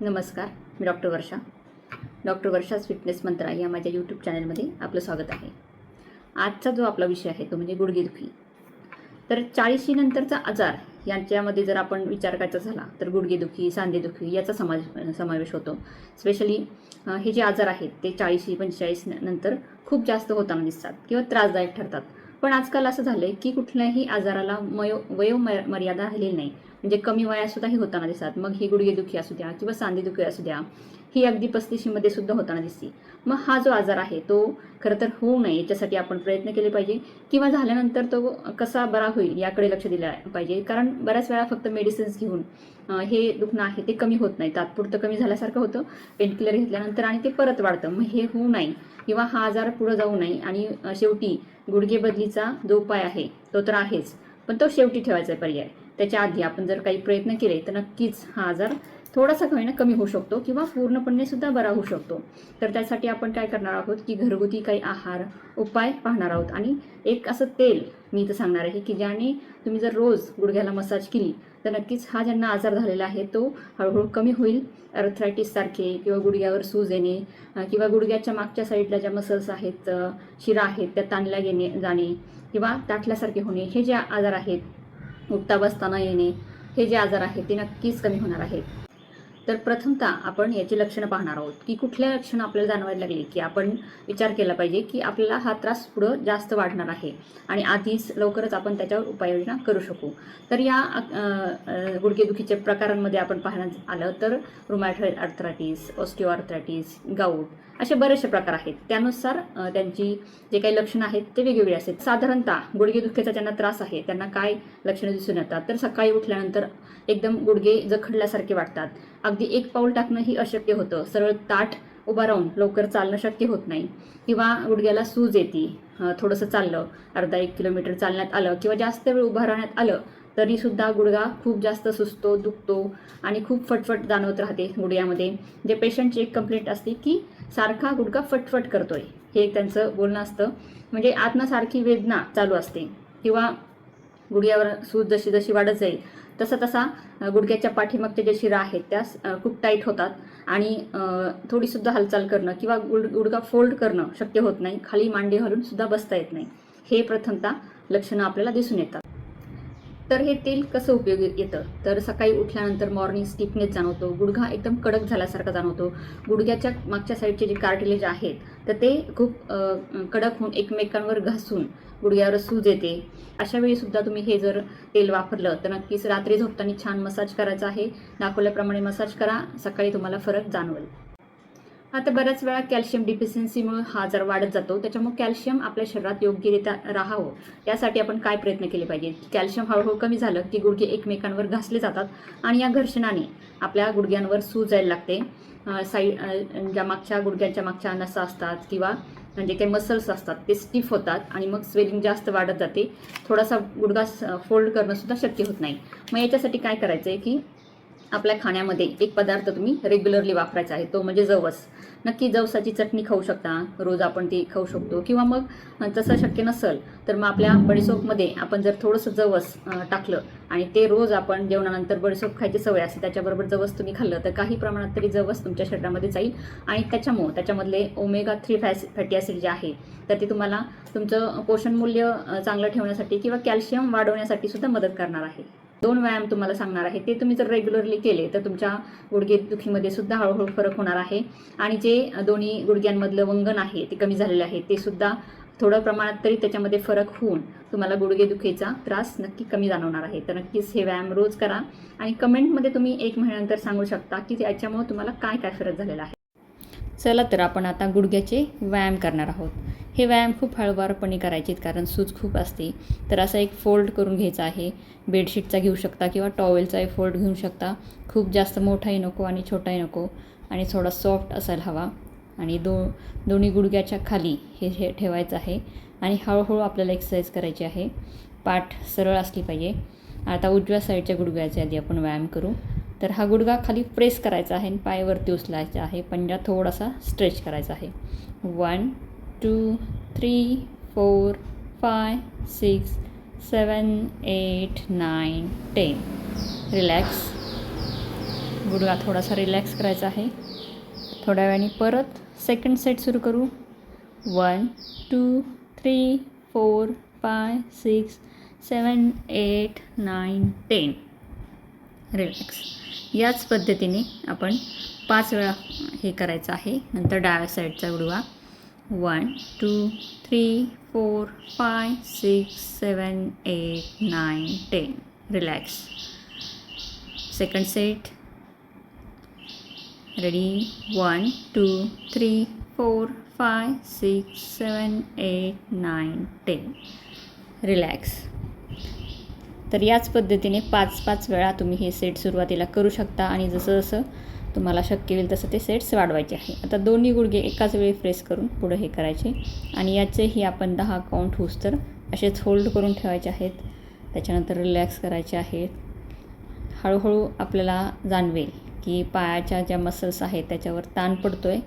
नमस्कार मी doctor Varsha. Doctor Varsha's fitness mantra या माझ्या यूट्यूब चॅनलमध्ये आपलं स्वागत आहे. आजचा जो आपला विषय आहे तो म्हणजे गुडघेदुखी. तर चाळीशी नंतरचा आजार यांच्यामध्ये जर आपण विचार करायचा झाला तर गुडघेदुखी सांधेदुखी याचा समाज समावेश होतो. स्पेशली हे जे आजार आहेत ते चाळीशी पंचेचाळीस नंतर खूप जास्त होताना दिसतात किंवा त्रासदायक ठरतात. पण आजकाल असं झालंय की कुठल्याही आजाराला मयो वयो मर्यादा राहिलेली नाही. म्हणजे कमी वयातसुद्धा होताना दिसतात. मग ही गुडघेदुखी असू द्या किंवा सांधेदुखी असू द्या. ही अगदी पस्तीशीमध्ये सुद्धा होताना दिसते मग हा जो आजार आहे तो खरं तर होऊ नये याच्यासाठी आपण प्रयत्न केले पाहिजे किंवा झाल्यानंतर तो कसा बरा होईल याकडे लक्ष दिलं पाहिजे. कारण बऱ्याच वेळा फक्त मेडिसिन्स घेऊन हे दुखणं आहे ते कमी होत नाही. तात्पुरतं कमी झाल्यासारखं होतं पेनकिलर घेतल्यानंतर आणि ते परत वाढतं. मग हे होऊ नये किंवा हा आजार पुढं जाऊ नये आणि शेवटी गुडघे बदलीचा जो उपाय आहे तो तर आहेच. पण तो शेवटी ठेवायचा पर्याय. त्याच्या आधी आपण जर काही प्रयत्न केले तर नक्कीच हा आजार थोडासा का होईना कमी होऊ शकतो किंवा पूर्णपणे सुद्धा बरा होऊ शकतो. तर त्यासाठी आपण काय करणार आहोत की घरगुती काही आहार उपाय पाहणार आहोत. आणि एक असं तेल मी इथं सांगणार आहे की ज्याने तुम्ही जर रोज गुडघ्याला मसाज केली तर नक्कीच हा ज्यांना आजार झालेला आहे तो हळूहळू कमी होईल. अर्थरायटिससारखे किंवा गुडघ्यावर सूज येणे किंवा गुडघ्याच्या मागच्या साईडला ज्या मसल्स आहेत शिरा आहेत त्या ताणल्या गेणे जाणे किंवा ताटल्यासारखे होणे हे जे आजार आहेत उठता बसताना येणे हे जे आजार आहेत ते नक्कीच कमी होणार आहेत. तर प्रथमतः आपण याची लक्षणं पाहणार आहोत की कुठल्या लक्षणं आपल्याला जाणवायला लागली की आपण विचार केला पाहिजे की आपल्याला हा त्रास पुढं जास्त वाढणार आहे आणि आधीच लवकरच आपण त्याच्यावर उपाययोजना करू शकू. तर या गुडघेदुखीच्या प्रकारांमध्ये आपण पाहण्यात आलं तर रुमॅटॉइड ऑस्टिओ ऑस्टिओआर्थरायटिस गाऊट असे बरेचसे प्रकार आहेत. त्यानुसार त्यांची जे काही लक्षणं आहेत ते वेगवेगळे असतात. साधारणतः गुडघेदुखीचा ज्यांना त्रास आहे त्यांना काय लक्षणं दिसून येतात? तर सकाळी उठल्यानंतर एकदम गुडघे जखडल्यासारखे वाटतात. अगदी एक पाऊल टाकणं ही अशक्य होतं. सरळ ताट उभा राहून लवकर चालणं शक्य होत नाही. किंवा गुडघ्याला सूज येते. थोडंसं चाललं अर्धा एक किलोमीटर चालण्यात आलं किंवा जास्त वेळ उभा राहण्यात आलं तरीसुद्धा गुडघा खूप जास्त सुसतो दुखतो आणि खूप फटफट जाणवत राहते गुडघ्यामध्ये. जे पेशंटची एक कंप्लेंट असते की सारखा गुडघा फटफट करतोय. हे एक त्यांचं बोलणं असतं. म्हणजे आतनं सारखी वेदना चालू असते. किंवा गुडघ्यावर सूज जशी जशी वाढत जाईल तसा तसा गुडघ्याच्या पाठीमागच्या ज्या शिरा आहेत त्या खूप टाईट होतात. आणि थोडीसुद्धा हालचाल करणं किंवा गुड गुडघा फोल्ड करणं शक्य होत नाही. खाली मांडी घालून सुद्धा बसता येत नाही. हे प्रथमतः लक्षणं आपल्याला दिसून येतात. तर हे तेल कसं उपयोगी येतं? तर सकाळी उठल्यानंतर मॉर्निंग स्टिफनेस जाणवतो गुडघा एकदम कडक झाल्यासारखा जाणवतो. गुडघ्याच्या मागच्या साईडचे जे कार्टिलेज आहेत तर ते खूप कडक होऊन एकमेकांवर घासून गुडघ्यावर सूज येते. अशा वेळी सुद्धा तुम्ही हे जर तेल वापरलं तर नक्कीच रात्री झोपताना छान मसाज करायचा आहे. दाखवल्याप्रमाणे मसाज करा. सकाळी तुम्हाला फरक जाणवेल. आता बऱ्याच वेळा कॅल्शियम डिफिशियन्सीमुळे हा आजार वाढत जातो. त्याच्यामुळे कॅल्शियम आपल्या शरीरात योग्यरित्या राहावं. यासाठी आपण काय प्रयत्न केले पाहिजे? कॅल्शियम हळूहळू कमी झालं की गुडघे एकमेकांवर घासले जातात आणि या घर्षणाने आपल्या गुडघ्यांवर सूज यायला लागते. साईड ज्या मागच्या गुडघ्यांच्या मागच्या नसा असतात किंवा म्हणजे काही मसल्स असतात ते स्टिफ होतात आणि मग स्वेलिंग जास्त वाढत जाते. थोडासा गुडघा फोल्ड करणंसुद्धा शक्य होत नाही. मग याच्यासाठी काय करायचं आहे की आपल्या खाण्यामध्ये एक पदार्थ तुम्ही रेग्युलरली वापरायचा आहे तो म्हणजे जवस. नक्की जवसाची चटणी खाऊ शकता. रोज आपण ती खाऊ शकतो. किंवा मग तसं शक्य नसेल तर मग आपल्या बडीसोपमध्ये आपण जर थोडंसं जवस टाकलं आणि ते रोज आपण जेवणानंतर बडीसोप खायची सवय असते त्याच्याबरोबर जवस तुम्ही खाल्लं तर काही प्रमाणात तरी जवस तुमच्या शरीरामध्ये जाईल. आणि त्याच्यामुळं त्याच्यामधले ओमेगा थ्री फॅस फॅटी ॲसिड जे आहे तर ते तुम्हाला तुमचं पोषण मूल्य चांगलं ठेवण्यासाठी किंवा कॅल्शियम वाढवण्यासाठी सुद्धा मदत करणार आहे. दोन व्यायाम तुम्हाला सांगणार आहे. ते तुम्ही जर रेग्युलरली केले तर तुमच्या गुडघे दुखीमध्ये सुद्धा हळूहळू फरक होणार आहे. आणि जे दोन्ही गुडघ्यांमधलं वंगण आहे ते कमी झालेलं आहे ते सुद्धा थोडं प्रमाणात तरी त्याच्यामध्ये फरक होऊन तुम्हाला गुडघे दुखीचा त्रास नक्की कमी जाणवणार आहे. तर नक्कीच हे व्यायाम रोज करा. आणि कमेंटमध्ये तुम्ही एक महिन्यानंतर सांगू शकता की याच्यामुळे तुम्हाला काय काय फरक झालेला आहे. चला तर आपण आता गुडघ्याचे व्यायाम करणार आहोत. हे व्यायाम खूप हळूवारपणे करायचे आहेत कारण सूज खूप असते. तर असा एक फोल्ड करून घ्यायचा आहे. बेडशीटचा घेऊ शकता किंवा टॉवेलचाही फोल्ड घेऊ शकता. खूप जास्त मोठाही नको आणि छोटाही नको. आणि थोडा सॉफ्ट असायला हवा. आणि दो दोन्ही गुडघ्याच्या खाली हे हे ठेवायचं आहे. आणि हळूहळू आपल्याला एक्सरसाइज करायची आहे. पाठ सरळ असली पाहिजे. आता उजव्या साईडच्या गुडघ्याच्या आधी आपण व्यायाम करू. तर हा गुडघा खाली प्रेस करायचा आहे आणि पायवरती उचलायचा आहे. पंजा थोडासा स्ट्रेच करायचा आहे. One two three four five six seven eight nine ten. Relax गुडघा थोडासा रिलॅक्स करायचा आहे. थोड्या वेळाने परत सेकंड सेट सुरू करू. One two three four five six seven eight nine ten relax याच पद्धतीने आपण पाच वेळा हे करायचं आहे. नंतर डाव्या साईडचा उडवा one two three four five six seven eight nine ten. Relax. Second set. Ready? One two three four five six seven eight nine ten. Relax. तर याच पद्धतीने पाच पाच वेळा तुम्ही हे सेट सुरुवातीला करू शकता आणि जसं जसं तुम्हाला शक्य होईल तसं ते सेट्स वाढवायचे आहे. आता दोन्ही गुडघे एकाच वेळी प्रेस करून पुढं हे करायचे. आणि याचेही आपण दहा काउंट होऊस तर असेच होल्ड करून ठेवायचे आहेत. त्याच्यानंतर रिलॅक्स करायचे आहेत. हळूहळू आपल्याला जाणवेल की पायाच्या ज्या मसल्स आहेत त्याच्यावर ताण पडतो आहे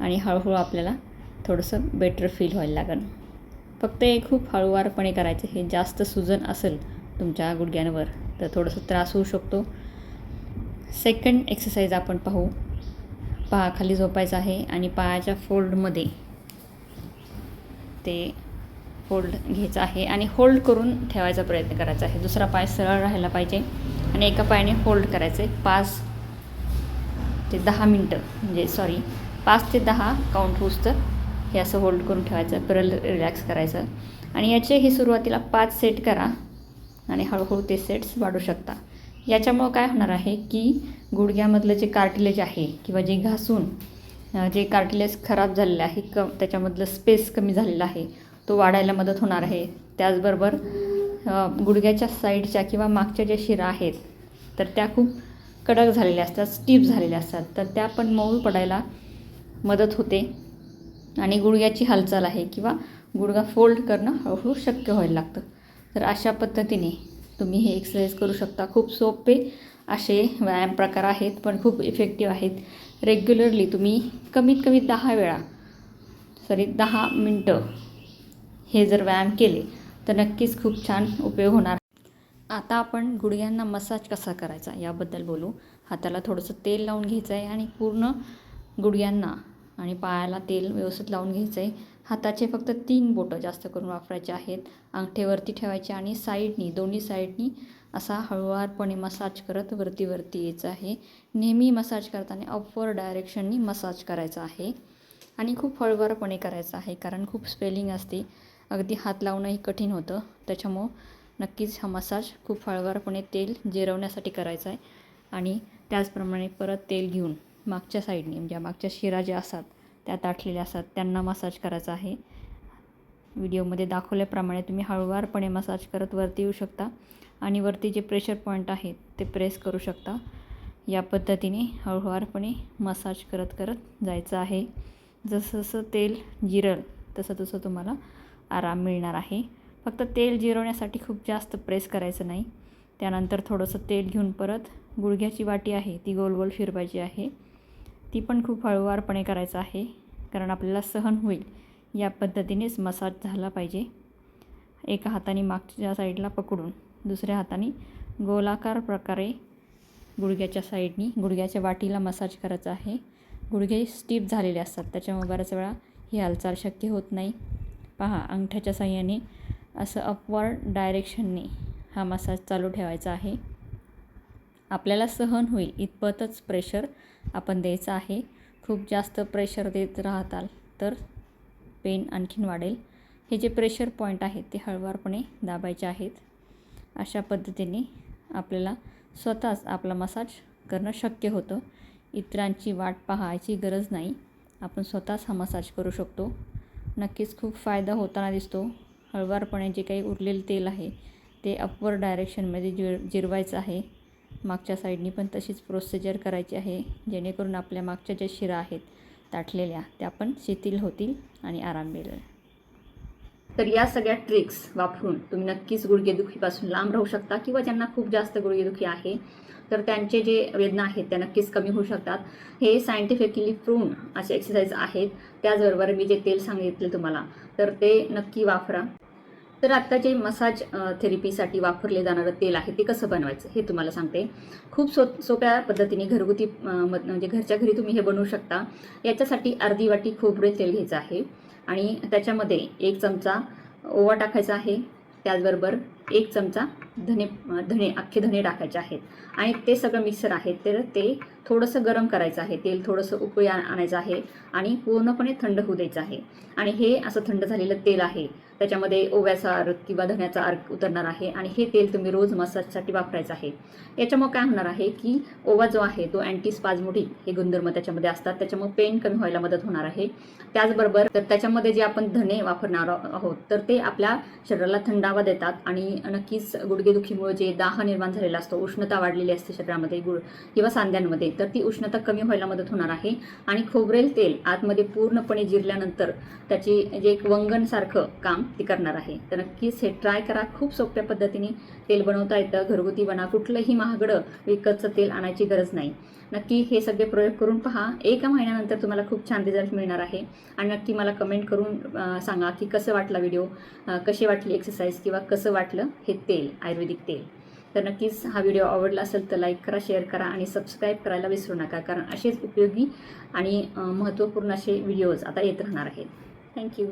आणि हळूहळू आपल्याला थोडंसं बेटर फील व्हायला लागेल. फक्त हे खूप हळूवारपणे करायचे. हे जास्त सुजन असेल तुमच्या गुडघ्यांवर तर थोडंसं त्रास होऊ शकतो. सेकंड एक्सरसाइज आपण पाहू. पहा खाली झोपायचं आहे आणि पायाच्या फोल्डमध्ये ते फोल्ड घ्यायचं आहे आणि होल्ड करून ठेवायचा प्रयत्न करायचा आहे. दुसरा पाय सरळ राहायला पाहिजे आणि एका पायाने होल्ड करायचं. आहे पाच ते दहा मिनटं म्हणजे सॉरी पाच ते दहा काउंट होऊस तर हे असं होल्ड करून ठेवायचं परल रिलॅक्स करायचं. आणि याचे हे सुरुवातीला पाच सेट करा आणि हळूहळू ते सेट्स वाढू शकता. याच्यामुळं काय होणार आहे की गुडघ्यामधलं जे कार्टिलेज आहे किंवा जे घासून जे कार्टिलेज खराब झालेलं आहे क त्याच्यामधलं स्पेस कमी झालेला आहे तो वाढायला मदत होणार आहे. त्याचबरोबर गुडघ्याच्या साईडच्या किंवा मागच्या ज्या शिरा आहेत तर त्या खूप कडक झालेल्या असतात स्टीप झालेल्या असतात. तर त्या पण मऊ पडायला मदत होते आणि गुडघ्याची हालचाल आहे किंवा गुडघा फोल्ड करणं हळूहळू शक्य व्हायला लागतं. तर अशा पद्धतीने तुम्ही हे एक्सरसाइज करू शकता. खूप सोपे असे व्यायाम प्रकार आहेत पण खूप इफेक्टिव्ह आहेत. रेग्युलरली तुम्ही कमीत कमी दहा वेळा सॉरी दहा मिनटं हे जर व्यायाम केले तर नक्कीच खूप छान उपयोग होणार. आता आपण गुडघ्यांना मसाज कसा करायचा याबद्दल बोलू. हाताला थोडंसं तेल लावून घ्यायचं आहे आणि पूर्ण गुडघ्यांना आणि पायाला तेल व्यवस्थित लावून घ्यायचं आहे हाताचे फक्त तीन बोटं जास्त करून वापरायचे आहेत. अंगठेवरती ठेवायचे आणि साईडनी दोन्ही साईडनी असा हळूवारपणे मसाज करत वरती वरती यायचं आहे. नेहमी मसाज करताना अपवर डायरेक्शननी मसाज करायचा आहे. आणि खूप हळूवारपणे करायचं आहे कारण खूप स्पेलिंग असते. अगदी हात लावणंही कठीण होतं. त्याच्यामुळं नक्कीच हा मसाज खूप हळुवारपणे तेल जिरवण्यासाठी करायचा आहे. आणि त्याचप्रमाणे परत तेल घेऊन मागच्या साईडने म्हणजे मागच्या शिरा ज्या असतात त्या ताटलेल्या असतात त्यांना मसाज करायचा आहे. व्हिडिओमध्ये दाखवल्याप्रमाणे तुम्ही हळुवारपणे मसाज करत वरती येऊ शकता आणि वरती जे प्रेशर पॉईंट आहेत ते प्रेस करू शकता. या पद्धतीने हळूवारपणे मसाज करत करत जायचं आहे. जसं जसं तेल जिरल तसं तसं तुम्हाला आराम मिळणार आहे. फक्त तेल जिरवण्यासाठी खूप जास्त प्रेस करायचं नाही. त्यानंतर थोडंसं तेल घेऊन परत गुडघ्याची वाटी आहे ती गोल गोल फिरवायची आहे. ती पण खूप हळूवारपणे करायचं आहे कारण आपल्याला सहन होईल. या पद्धतीनेच मसाज झाला पाहिजे. एका हाताने मागच्या साईडला पकडून दुसऱ्या हाताने गोलाकार प्रकारे गुडघ्याच्या साईडनी गुडघ्याच्या वाटीला मसाज करायचा आहे. गुडघे स्टीप झालेले असतात त्याच्यामुळे बऱ्याच वेळा ही हालचाल शक्य होत नाही. पहा अंगठ्याच्या साह्याने असं अपवर्ड डायरेक्शनने हा मसाज चालू ठेवायचा आहे. आपल्याला सहन होईल. इतपतच प्रेशर आपण द्यायचं आहे. खूप जास्त प्रेशर देत राहताल तर पेन आणखीन वाढेल. हे जे प्रेशर पॉईंट आहेत ते हळवारपणे दाबायचे आहेत. अशा पद्धतीने आपल्याला स्वतःच आपला मसाज करणं शक्य होतं. इतरांची वाट पाहायची गरज नाही. आपण स्वतःच हा मसाज करू शकतो. नक्कीच खूप फायदा होताना दिसतो. हळुवारपणे जे काही उरलेलं तेल आहे ते अपवर डायरेक्शनमध्ये जिर जिरवायचं आहे. मागच्या साईडनी पण तशीच प्रोसिजर करायची आहे जेणेकरून आपल्या मागच्या ज्या शिरा आहेत ताटलेल्या त्या पण शिथिल होतील आणि आराम मिळेल. तर या सगळ्या ट्रिक्स वापरून तुम्ही नक्कीच गुडघेदुखीपासून लांब राहू शकता किंवा ज्यांना खूप जास्त गुडघेदुखी आहे तर त्यांचे जे वेदना आहेत त्या नक्कीच कमी होऊ शकतात. हे सायंटिफिकली प्रून असे एक्सरसाइज आहेत. त्याचबरोबर मी जे तेल सांगितले तुम्हाला तर ते नक्की वापरा. तर आत्ता जे मसाज थेरपीसाठी वापरले जाणारं तेल आहे ते कसं बनवायचं हे तुम्हाला सांगते. खूप सो सोप्या पद्धतीने घरगुती म्हणजे घरच्या घरी तुम्ही हे बनवू शकता. याच्यासाठी अर्धी वाटी खोबरे तेल घ्यायचं आहे आणि त्याच्यामध्ये एक चमचा ओवा टाकायचा आहे त्याचबरोबर एक चमचा धने धने अख्खे धने टाकायचे आहेत. आणि ते सगळं मिक्सर आहे तर ते थोडंसं गरम करायचं आहे. तेल थोडंसं उकळी आणायचं आहे आणि पूर्णपणे थंड होऊ द्यायचं आहे. आणि हे असं थंड झालेलं तेल आहे. त्याच्यामध्ये ओव्याचा अर्क किंवा धण्याचा अर्क उतरणार आहे आणि हे तेल तुम्ही रोज मसाजसाठी वापरायचं आहे. याच्यामुळे काय होणार आहे की ओवा जो आहे तो अँटीस्पाजमोटिक हे गुणधर्म त्याच्यामध्ये असतात. त्याच्यामुळे पेन कमी व्हायला मदत होणार आहे. त्याचबरोबर तर त्याच्यामध्ये जे आपण धने वापरणार आहोत तर ते आपल्या शरीराला थंडावा देतात आणि नक्कीच गुडघेदुखीमुळे जे दाह निर्माण झालेला असतो उष्णता वाढलेली असते शरीरामध्ये गुड किंवा सांध्यांमध्ये तर ती उष्णता कमी व्हायला मदत होणार आहे. आणि खोबरेल तेल आतमध्ये पूर्णपणे जिरल्यानंतर त्याची जे एक वंगणसारखं काम ती करणार आहे. तर नक्कीच हे ट्राय करा. खूप सोप्या पद्धतीने तेल बनवता येतं. घरगुती बना. कुठलंही महागडं विकतचं तेल आणायची गरज नाही. नक्की हे सगळे प्रयोग करून पहा. एका महिन्यानंतर तुम्हाला खूप छान रिझल्ट मिळणार आहे. आणि नक्की मला कमेंट करून सांगा की कसं वाटला व्हिडिओ कसे कशी वाटली एक्सरसाइज किंवा कसं वाटलं? हे तेल आयुर्वेदिक तेल. तर नक्कीच हा व्हिडिओ आवडला असेल तर लाईक करा शेअर करा आणि सबस्क्राईब करायला विसरू नका कारण असेच उपयोगी आणि महत्त्वपूर्ण असे व्हिडिओज आता येत राहणार आहेत. थँक्यू.